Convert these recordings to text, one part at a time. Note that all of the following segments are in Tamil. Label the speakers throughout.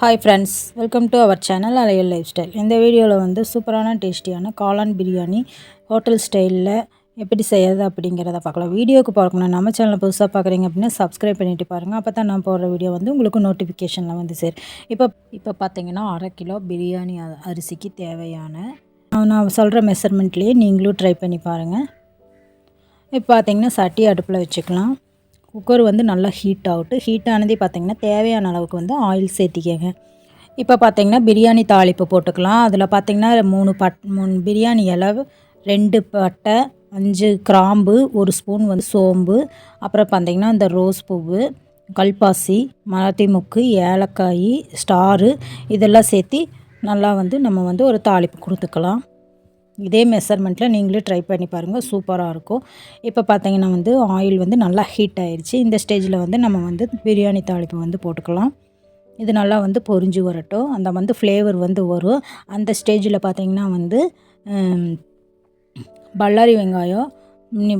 Speaker 1: Hi friends welcome to our channel அலையல் life style இந்த வீடியோவில் வந்து சூப்பரான டேஸ்டியான காளான் பிரியாணி ஹோட்டல் ஸ்டைலில் எப்படி செய்யறது அப்படிங்கிறத பார்க்கலாம். வீடியோக்கு பார்க்கணும் நம்ம சேனலை புதுசாக பார்க்குறீங்க அப்படின்னா சப்ஸ்கிரைப் பண்ணிவிட்டு பாருங்கள் அப்போ தான் நான் போடுற வீடியோ வந்து உங்களுக்கு நோட்டிஃபிகேஷனில் வந்து சரி இப்போ இப்போ பார்த்தீங்கன்னா அரை கிலோ பிரியாணி அரிசிக்கு தேவையான நான் சொல்கிற மெஷர்மெண்ட்லேயே நீங்களும் ட்ரை பண்ணி பாருங்கள் இப்போ பார்த்தீங்கன்னா சட்டி அடுப்பில் வச்சுக்கலாம். குக்கர் வந்து நல்லா ஹீட் ஆகட்டும் ஹீட் ஆனதே பார்த்தீங்கன்னா தேவையான அளவுக்கு வந்து ஆயில் சேர்த்திக்கங்க. இப்போ பார்த்தீங்கன்னா பிரியாணி தாளிப்பு போட்டுக்கலாம். அதில் பார்த்தீங்கன்னா மூணு பட் மூணு பிரியாணி இலவு ரெண்டு பட்டை அஞ்சு கிராம்பு ஒரு ஸ்பூன் வந்து சோம்பு அப்புறம் பார்த்தீங்கன்னா இந்த ரோஸ் பூவு கல்பாசி மராத்தி முக்கு ஏலக்காய் ஸ்டாரு இதெல்லாம் சேர்த்து நல்லா வந்து நம்ம வந்து ஒரு தாளிப்பு கொடுத்துக்கலாம். இதே மெஷர்மெண்ட்டில் நீங்களே ட்ரை பண்ணி பாருங்கள் சூப்பராக இருக்கும். இப்போ பார்த்தீங்கன்னா வந்து ஆயில் வந்து நல்லா ஹீட் ஆயிடுச்சு இந்த ஸ்டேஜில் வந்து நம்ம வந்து பிரியாணி தாளிப்பு வந்து போட்டுக்கலாம். இது நல்லா வந்து பொரிஞ்சு வரட்டும். அந்த வந்து ஃப்ளேவர் வந்து வரும். அந்த ஸ்டேஜில் பார்த்தீங்கன்னா வந்து பல்லாரி வெங்காயம்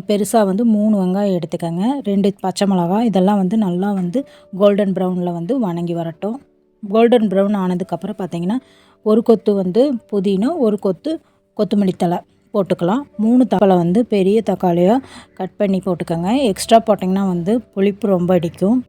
Speaker 1: பெருசாக வந்து மூணு வெங்காயம் எடுத்துக்கோங்க. ரெண்டு பச்சை மிளகாய் இதெல்லாம் வந்து நல்லா வந்து கோல்டன் ப்ரௌனில் வந்து வணங்கி வரட்டும். கோல்டன் ப்ரௌன் ஆனதுக்கப்புறம் பார்த்தீங்கன்னா ஒரு கொத்து வந்து புதினா ஒரு கொத்து கொத்தமல்லி தழை போட்டுக்கலாம். மூணு தக்காளி வந்து பெரிய தக்காளியாக கட் பண்ணி போட்டுக்கோங்க. எக்ஸ்ட்ரா போட்டிங்கன்னா வந்து புளிப்பு ரொம்ப அடிக்கும்.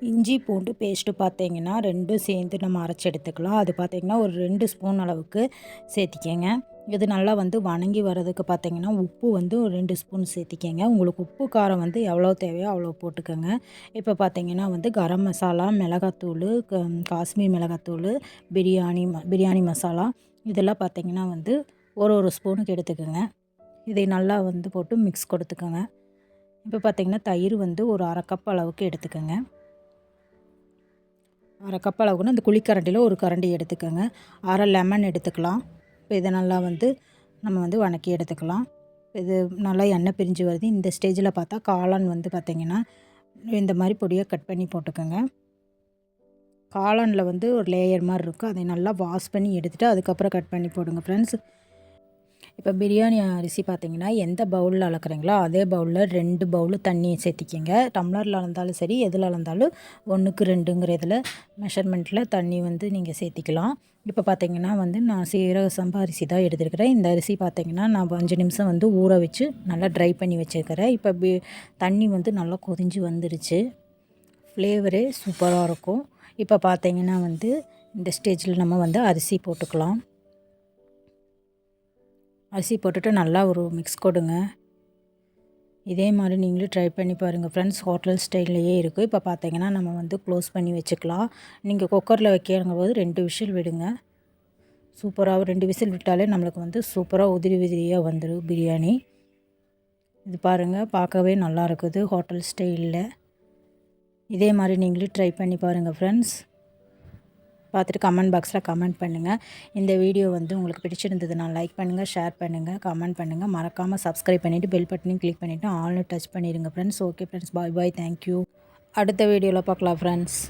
Speaker 1: இஞ்சி பூண்டு பேஸ்ட்டு பார்த்தீங்கன்னா ரெண்டும் சேர்ந்து நம்ம அரைச்சி எடுத்துக்கலாம். அது பார்த்தீங்கன்னா ஒரு ரெண்டு ஸ்பூன் அளவுக்கு சேர்த்திக்கங்க. இது நல்லா வந்து வணங்கி வர்றதுக்கு பார்த்தீங்கன்னா உப்பு வந்து ஒரு ரெண்டு ஸ்பூன் சேர்த்திக்கங்க. உங்களுக்கு உப்பு காரம் வந்து எவ்வளோ தேவையோ அவ்வளோ போட்டுக்கோங்க. இப்போ பார்த்தீங்கன்னா வந்து கரம் மசாலா மிளகாத்தூள் க- காஷ்மீர் மிளகாத்தூள் பிரியாணி ம பிரியாணி மசாலா இதெல்லாம் பார்த்தீங்கன்னா வந்து ஒரு ஒரு ஸ்பூனுக்கு எடுத்துக்கோங்க. இதை நல்லா வந்து போட்டு மிக்ஸ் கொடுத்துக்கோங்க. இப்போ பார்த்தீங்கன்னா தயிர் வந்து ஒரு அரை கப் அளவுக்கு எடுத்துக்கோங்க. அரை கப் அளவுக்குன்னா அந்த குழிக்கரண்டியில் ஒரு கரண்டி எடுத்துக்கோங்க. அரை லெமன் எடுத்துக்கலாம். இப்போ இதை நல்லா வந்து நம்ம வந்து வணக்கி எடுத்துக்கலாம். இது நல்லா எண்ணெய் பிரிஞ்சு வருது. இந்த ஸ்டேஜில் பார்த்தா காளான் வந்து பார்த்திங்கன்னா இந்த மாதிரி பொடியாக கட் பண்ணி போட்டுக்கோங்க. காளானில் வந்து ஒரு லேயர் மாதிரி இருக்கும். அதை நல்லா வாஷ் பண்ணி எடுத்துகிட்டு அதுக்கப்புறம் கட் பண்ணி போடுங்க ஃப்ரெண்ட்ஸ் இப்போ பிரியாணி அரிசி பார்த்தீங்கன்னா எந்த பவுலில் அளக்குறீங்களோ அதே பவுலில் ரெண்டு பவுல் தண்ணி சேர்த்திக்கிங்க. டம்ளரில் அளந்தாலும் சரி எதில் அளந்தாலும் ஒன்றுக்கு ரெண்டுங்கிற இதில் மெஷர்மெண்ட்டில் தண்ணி வந்து நீங்கள் சேர்த்திக்கலாம். இப்போ பார்த்தீங்கன்னா வந்து நான் சீரக சம்பா அரிசி தான் எடுத்துருக்கிறேன். இந்த அரிசி பார்த்தீங்கன்னா நான் அஞ்சு நிமிஷம் வந்து ஊற வச்சு நல்லா ட்ரை பண்ணி வச்சுருக்கிறேன். இப்போ பி தண்ணி வந்து நல்லா கொதிஞ்சு வந்துருச்சு. ஃப்ளேவரே சூப்பராக இருக்கும். இப்போ பார்த்தீங்கன்னா வந்து இந்த ஸ்டேஜில் நம்ம வந்து அரிசி போட்டுக்கலாம். அரிசி போட்டுட்டு நல்லா ஒரு மிக்ஸ் கொடுங்க. இதே மாதிரி நீங்களும் ட்ரை பண்ணி பாருங்கள் ஃப்ரெண்ட்ஸ் ஹோட்டல் ஸ்டைல்லையே இருக்குது இப்போ பார்த்தீங்கன்னா நம்ம வந்து க்ளோஸ் பண்ணி வச்சுக்கலாம். நீங்கள் குக்கரில் வைக்கிறங்க போது ரெண்டு விசில் விடுங்க. சூப்பராக ரெண்டு விசில் விட்டாலே நம்மளுக்கு வந்து சூப்பராக உதிரி உதிரியாக வந்துடும் பிரியாணி. இது பாருங்கள் பார்க்கவே நல்லா இருக்குது ஹோட்டல் ஸ்டைலில் இதே மாதிரி நீங்களும் ட்ரை பண்ணி பாருங்கள் ஃப்ரெண்ட்ஸ் பார்த்துட்டு கமெண்ட் பாக்ஸில் கமெண்ட் பண்ணுங்கள் இந்த வீடியோ வந்து உங்களுக்கு பிடிச்சிருந்ததுன்னா லைக் பண்ணுங்கள் ஷேர் பண்ணுங்கள் கமெண்ட் பண்ணுங்கள் மறக்காமல் சப்ஸ்கிரைப் பண்ணிவிட்டு பெல் பட்டனையும் கிளிக் பண்ணிவிட்டு ஆல்னு டச் பண்ணிடுங்க friends okay friends bye bye thank you அடுத்த வீடியோவில் பார்க்கலாம் ஃப்ரெண்ட்ஸ்